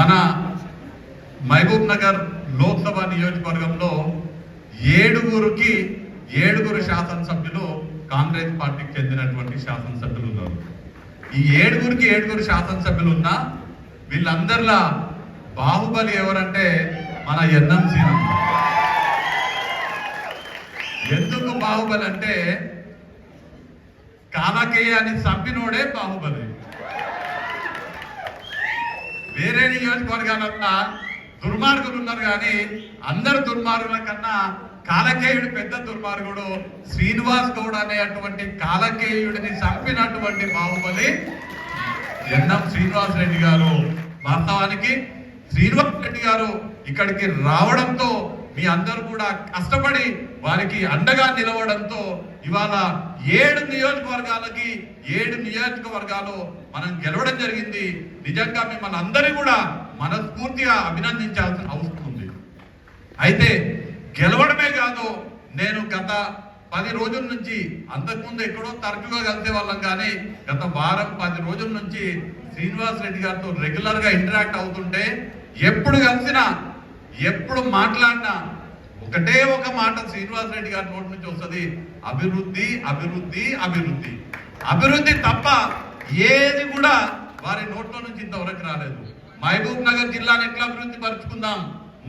మన మహబూబ్ నగర్ లోక్సభ నియోజకవర్గంలో ఏడుగురికి ఏడుగురు శాసనసభ్యులు కాంగ్రెస్ పార్టీకి చెందినటువంటి శాసనసభ్యులు ఉన్నారు. ఈ ఏడుగురికి ఏడుగురు శాసనసభ్యులు ఉన్నా వీళ్ళందరిలా బాహుబలి ఎవరంటే మన ఎన్ఎం సీనం ఎందుకు బాహుబలి అంటే కాలకేయాన్ని చంపినోడే బాహుబలి. వేరే నియోజకవర్గాలన్నా దుర్మార్గులు ఉన్నారు కానీ అందరు దుర్మార్గుల కన్నా కాలకేయుడు పెద్ద దుర్మార్గుడు శ్రీనివాస్ గౌడ్ అనేటువంటి కాలకేయుడిని చంపినటువంటి బాహుబలి ఎన్ఎం శ్రీనివాస్ రెడ్డి గారు వాస్తవానికి శ్రీనివాస్ రెడ్డి గారు ఇక్కడికి రావడంతో మీ అందరూ కూడా కష్టపడి వారికి అండగా నిలవడంతో ఇవాళ ఏడు నియోజకవర్గాలకి ఏడు నియోజకవర్గాలు మనం గెలవడం జరిగింది. నిజంగా మిమ్మల్ని అందరినీ కూడా మనస్ఫూర్తిగా అభినందించాల్సిన అవసరం ఉంది. అయితే గెలవడమే కాదు నేను గత పది రోజుల నుంచి అంతకుముందు ఎక్కడో తరచుగా కలిసే వాళ్ళం కానీ గత వారం పది రోజుల నుంచి శ్రీనివాస్ రెడ్డి గారితో రెగ్యులర్గా ఇంటరాక్ట్ అవుతుంటే ఎప్పుడు కలిసినా ఎప్పుడు మాట్లాడినా ఒకటే ఒక మాట శ్రీనివాస్ రెడ్డి గారి నోటి నుంచి వస్తుంది. అభివృద్ధి అభివృద్ధి అభివృద్ధి. అభివృద్ధి తప్ప ఏది కూడా వారి నోట్లో నుంచి ఇంతవరకు రాలేదు. మహబూబ్ నగర్ జిల్లాను ఎట్లా అభివృద్ధి పరుచుకుందాం?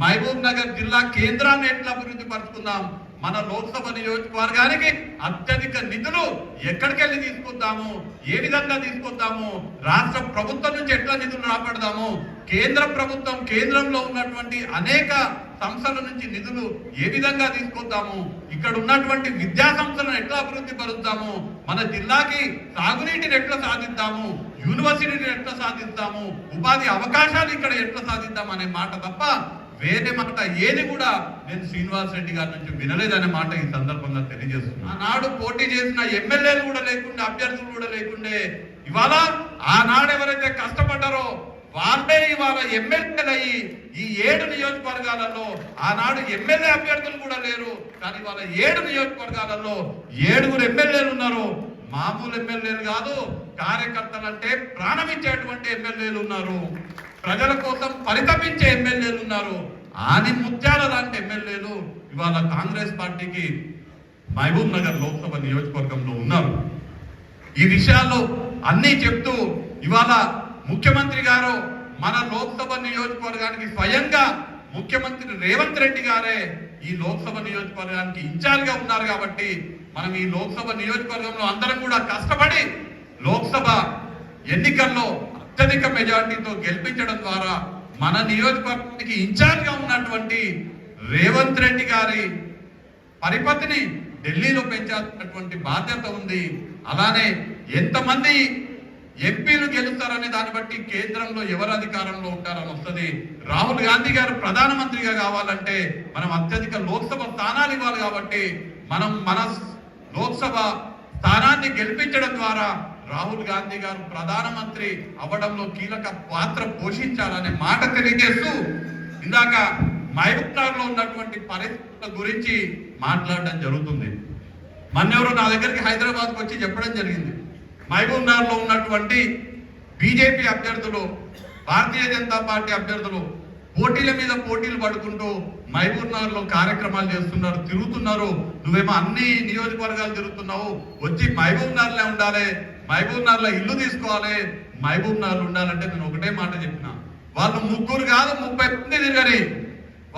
మహబూబ్ నగర్ జిల్లా కేంద్రాన్ని ఎట్లా అభివృద్ధి పరుచుకుందాం? మన లోక్సభ నియోజకవర్గానికి అత్యధిక నిధులు ఎక్కడికెళ్ళి తీసుకొద్దాము? ఏ విధంగా తీసుకొద్దాము? రాష్ట్ర ప్రభుత్వం నుంచి ఎట్లా నిధులు రాబడదాము? కేంద్ర ప్రభుత్వం కేంద్రంలో ఉన్నటువంటి అనేక సంస్థల నుంచి నిధులు ఏ విధంగా తీసుకొద్దాము ఇక్కడ ఉన్నటువంటి విద్యా సంస్థలను ఎట్లా అభివృద్ధి పరుద్దాము మన జిల్లాకి సాగునీటిని ఎట్లా సాధిద్దాము యూనివర్సిటీని ఎట్లా సాధిస్తాము? ఉపాధి అవకాశాలు ఇక్కడ ఎట్లా సాధిద్దాం అనే మాట తప్ప వేరే మాట ఏది కూడా నేను శ్రీనివాస్ రెడ్డి గారి నుంచి వినలేదనే మాట ఈ సందర్భంగా తెలియజేస్తున్నాను. ఆనాడు పోటీ చేసిన ఎమ్మెల్యేలు కూడా లేకుండే అభ్యర్థులు కూడా లేకుండే ఇవాళ ఆనాడు ఎవరైతే కష్టపడ్డారో వాళ్ళే ఇవాళ ఎమ్మెల్యేలు అయ్యి ఈ ఏడు నియోజకవర్గాలలో ఆనాడు ఎమ్మెల్యే అభ్యర్థులు కూడా లేరు. కానీ ఇవాళ ఏడు నియోజకవర్గాలలో ఏడుగురు ఎమ్మెల్యేలు ఉన్నారు. మామూలు ఎమ్మెల్యేలు కాదు కార్యకర్తలు అంటే ప్రాణం ఇచ్చేటువంటి ఎమ్మెల్యేలు ఉన్నారు. ప్రజల కోసం పరితపించే ఎమ్మెల్యేలు ఉన్నారు. ఆది ముత్యాల లాంటి ఎమ్మెల్యేలు ఇవాళ కాంగ్రెస్ పార్టీకి మహబూబ్ నగర్ లోక్సభ నియోజకవర్గంలో ఉన్నారు. ఈ విషయాల్లో అన్నీ చెప్తూ ఇవాళ ముఖ్యమంత్రి గారు మన లోక్సభ నియోజకవర్గానికి స్వయంగా ముఖ్యమంత్రి రేవంత్ రెడ్డి గారే ఈ లోక్సభ నియోజకవర్గానికి ఇన్ఛార్జ్గా ఉన్నారు కాబట్టి మనం ఈ లోక్సభ నియోజకవర్గంలో అందరం కూడా కష్టపడి లోక్సభ ఎన్నికల్లో అత్యధిక మెజార్టీతో గెలిపించడం ద్వారా మన నియోజకవర్గానికి ఇన్ఛార్జ్గా ఉన్నటువంటి రేవంత్ రెడ్డి గారి పరిపతిని ఢిల్లీలో పెంచాల్సినటువంటి బాధ్యత ఉంది. అలానే ఎంతమంది ఎంపీలు గెలుస్తారనే దాన్ని బట్టి కేంద్రంలో ఎవరు అధికారంలో ఉంటారని వస్తుంది. రాహుల్ గాంధీ గారు ప్రధానమంత్రిగా కావాలంటే మనం అత్యధిక లోక్సభ స్థానాలు ఇవ్వాలి కాబట్టి మనం మన లోక్సభ స్థానాన్ని గెలిపించడం ద్వారా రాహుల్ గాంధీ గారు ప్రధానమంత్రి అవ్వడంలో కీలక పాత్ర పోషించాలనే మాట తెలియజేస్తూ ఇందాక మహబూబ్నగర్లో ఉన్నటువంటి పరిస్థితుల గురించి మాట్లాడడం జరుగుతుంది. మన్నెవరు నా దగ్గరికి హైదరాబాద్కి వచ్చి చెప్పడం జరిగింది. మహబూబ్ నగర్లో ఉన్నటువంటి బీజేపీ అభ్యర్థులు భారతీయ జనతా పార్టీ అభ్యర్థులు పోటీల మీద పోటీలు పడుకుంటూ మహబూబ్ నగర్లో కార్యక్రమాలు చేస్తున్నారు తిరుగుతున్నారు. నువ్వేమో అన్ని నియోజకవర్గాలు తిరుగుతున్నావు. వచ్చి మహబూబ్ నగర్లో ఉండాలి మహబూబ్ నగర్లో ఇల్లు తీసుకోవాలి మహబూబ్ నగర్ ఉండాలంటే నేను ఒకటే మాట చెప్పిన. వాళ్ళు ముగ్గురు కాదు ముప్పై మంది తిరగని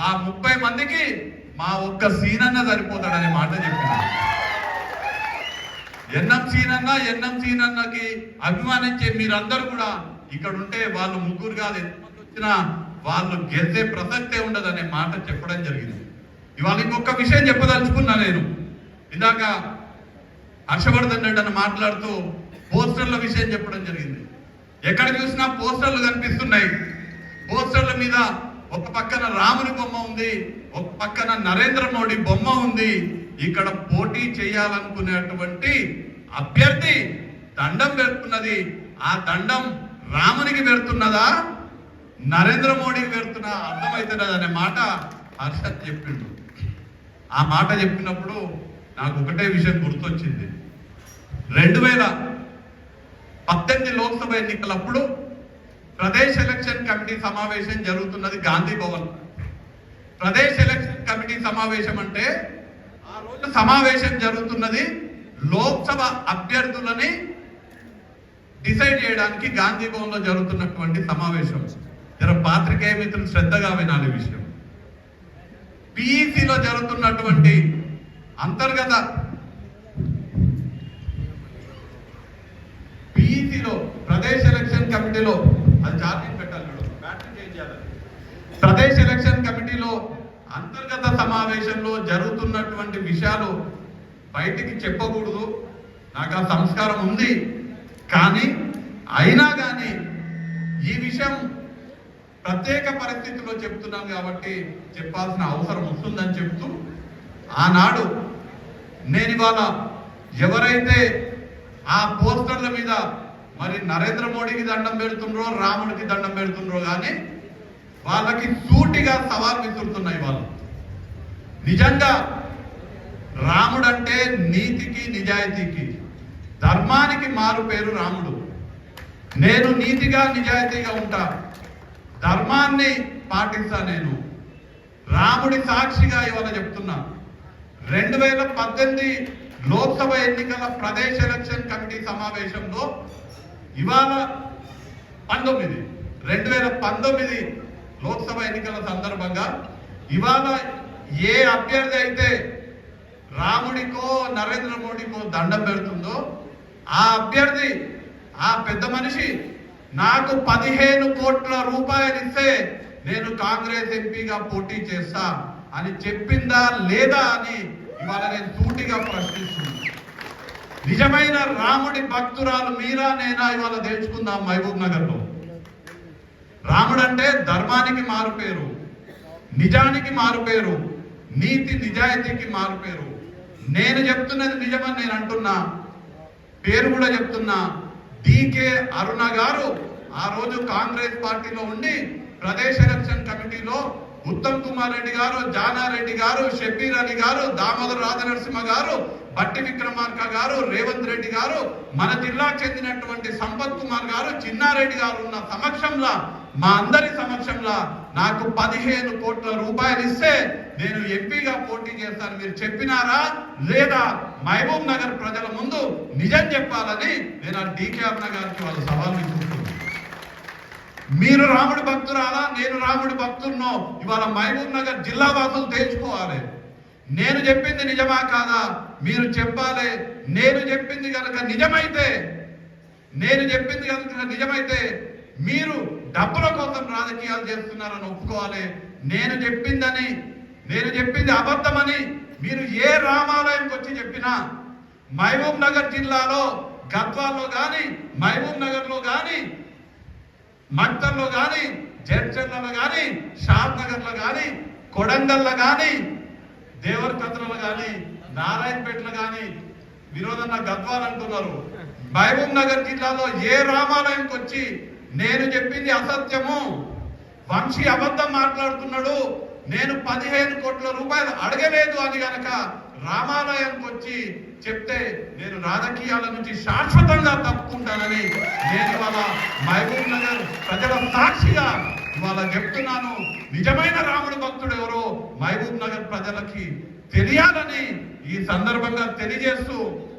ఆ ముప్పై మందికి మా ఒక్క సీనన్న సరిపోతాడనే మాట చెప్పిన. ఎన్ఎం సీనన్న ఎన్ఎం సీనన్నకి అభిమానించే మీరందరూ కూడా ఇక్కడ ఉంటే వాళ్ళు ముగ్గురు కాదు ఎంతమంది వచ్చినా వాళ్ళు గెలిచే ప్రసక్తే ఉండదనే మాట చెప్పడం జరిగింది. ఇవాళ ఇంకొక విషయం చెప్పదలుచుకున్నా నేను. ఇందాక హర్షవర్ధన్ రెడ్డి అని మాట్లాడుతూ పోస్టర్ల విషయం చెప్పడం జరిగింది. ఎక్కడ చూసినా పోస్టర్లు కనిపిస్తున్నాయి. పోస్టర్ల మీద ఒక పక్కన రాముని బొమ్మ ఉంది ఒక పక్కన నరేంద్ర మోడీ బొమ్మ ఉంది. ఇక్కడ పోటీ చేయాలనుకునేటువంటి అభ్యర్థి దండం పెడుతున్నది. ఆ దండం రామునికి పెడుతున్నదా? నరేంద్ర మోడీకి పెడుతున్నా? అర్థమవుతున్నది అనే మాట హర్షత్ చెప్పిండు. ఆ మాట చెప్పినప్పుడు నాకు ఒకటే విషయం గుర్తొచ్చింది. రెండు వేల పద్దెనిమిది లోక్సభ ఎన్నికలప్పుడు ప్రదేశ్ ఎలక్షన్ కమిటీ సమావేశం జరుగుతున్నది గాంధీ భవన్. ప్రదేశ్ ఎలక్షన్ కమిటీ సమావేశం అంటే రోజు సమావేశం జరుగుతున్నది. లోక్సభ అభ్యర్థులని డిసైడ్ చేయడానికి గాంధీ భవన్లో జరుగుతున్నటువంటి సమావేశం. జర పాత్రికేయ మిత్రులు శ్రద్ధగా వినాలి విషయం. పిఈసిలో జరుగుతున్నటువంటి అంతర్గత పిఈసిలో ప్రదేశ్ ఎలక్షన్ కమిటీలో అది ఛార్జింగ్ పెట్టాలి మేడం. బ్యాటరీ చేంజ్ చేయాలి. ప్రదేశ్ ఎలక్షన్ కమిటీలో అంతర్గత సమావేశంలో జరుగుతున్నటువంటి విషయాలు బయటికి చెప్పకూడదు. నాకు ఆ సంస్కారం ఉంది. కానీ అయినా కానీ ఈ విషయం ప్రత్యేక పరిస్థితుల్లో చెప్తున్నాం కాబట్టి చెప్పాల్సిన అవసరం వస్తుందని చెప్తూ ఆనాడు నేను ఇవాళ ఎవరైతే ఆ పోస్టర్ల మీద మరి నరేంద్ర మోడీకి దండం పెడుతుండ్రో రాముడికి దండం పెడుతుండ్రో కానీ వాళ్ళకి సూటిగా సవాల్ విసురుతున్నాయి వాళ్ళు. నిజంగా రాముడు అంటే నీతికి నిజాయితీకి ధర్మానికి మారు పేరు రాముడు. నేను నీతిగా నిజాయితీగా ఉంటా. ధర్మాన్ని పాటిస్తా నేను. రాముడి సాక్షిగా ఇవాళ చెప్తున్నా. రెండు వేల పద్దెనిమిది లోక్సభ ఎన్నికల ప్రదేశ్ ఎలక్షన్ కమిటీ సమావేశంలో ఇవాళ పంతొమ్మిది. రెండు వేల పంతొమ్మిది లోక్సభ ఎన్నికల సందర్భంగా ఇవాళ ఏ అభ్యర్థి అయితే రాముడికో నరేంద్ర మోడీకో దండం పెడుతుందో ఆ అభ్యర్థి ఆ పెద్ద మనిషి నాకు పదిహేను కోట్ల రూపాయలు ఇస్తే నేను కాంగ్రెస్ ఎంపీగా పోటీ చేస్తా అని చెప్పిందా లేదా అని ఇవాళ నేను సూటిగా ప్రశ్నిస్తున్నాను. నిజమైన రాముడి భక్తురాలు మీరా నేనా ఇవాళ తెలుసుకుందాం మహబూబ్ నగర్లో. రాముడు అంటే ధర్మానికి మారుపేరు నిజానికి మారుపేరు నీతి నిజాయితీకి మారుపేరు. నేను చెప్తున్నది నిజమని నేను అంటున్నా పేరు కూడా చెప్తున్నా. డికే అరుణ గారు ఆ రోజు కాంగ్రెస్ పార్టీలో ఉండి ప్రదేశ్ ఎలక్షన్ కమిటీలో ఉత్తమ్ కుమార్ రెడ్డి గారు జానారెడ్డి గారు షబీర్ అలీ గారు దామోదర్ రాజనరసింహ గారు బట్టి విక్రమార్క గారు రేవంత్ రెడ్డి గారు మన జిల్లాకు చెందినటువంటి సంపత్ కుమార్ గారు చిన్నారెడ్డి గారు ఉన్న సమక్షంలో మా అందరి సమక్షంలో నాకు పదిహేను కోట్ల రూపాయలు ఇస్తే నేను ఎంపీగా పోటీ చేస్తాను. మీరు చెప్పినారా? లేదా మహబూబ్ నగర్ ప్రజల ముందు నిజం చెప్పాలని నేను ఆ డీకే అమ్మ గారికి వాళ్ళ సవాల్ మీరు రాముడి భక్తురాలా? నేను రాముడి భక్తున్నో? ఇవాళ మహబూబ్ నగర్ జిల్లా వాసులు తేల్చుకోవాలి. నేను చెప్పింది నిజమా కాదా? మీరు చెప్పాలి. నేను చెప్పింది కనుక నిజమైతే నేను చెప్పింది కనుక నిజమైతే మీరు డబ్బుల కోసం రాజకీయాలు చేస్తున్నారని ఒప్పుకోవాలి. నేను చెప్పిందని నేను చెప్పింది అబద్ధమని మీరు ఏ రామాలయంకి వచ్చి చెప్పినా మహబూబ్ నగర్ జిల్లాలో గద్వాల్లో కానీ మహబూబ్ నగర్లో కానీ మక్తల్లో కానీ జడ్చర్లలో కానీ షాద్ నగర్లో కానీ కొడంగల్లో కానీ దేవరకద్రలో కానీ నారాయణపేటలో కానీ విరోధన గద్వాల్ అంటున్నారు. మహబూబ్ నగర్ జిల్లాలో ఏ రామాలయంకి వచ్చి నేను చెప్పింది అసత్యము. వంశీ అబద్ధం మాట్లాడుతున్నాడు. నేను పదిహేను కోట్ల రూపాయలు అడగలేదు అని గనక. రామాలయానికి వచ్చి చెప్తే నేను రాజకీయాల నుంచి శాశ్వతంగా తప్పుకుంటానని నేను ఇవాళ మహబూబ్ నగర్ ప్రజల సాక్షిగా ఇవాళ చెప్తున్నాను. నిజమైన రాముడు భక్తుడు ఎవరో మహబూబ్ నగర్ ప్రజలకి తెలియాలని ఈ సందర్భంగా తెలియజేస్తూ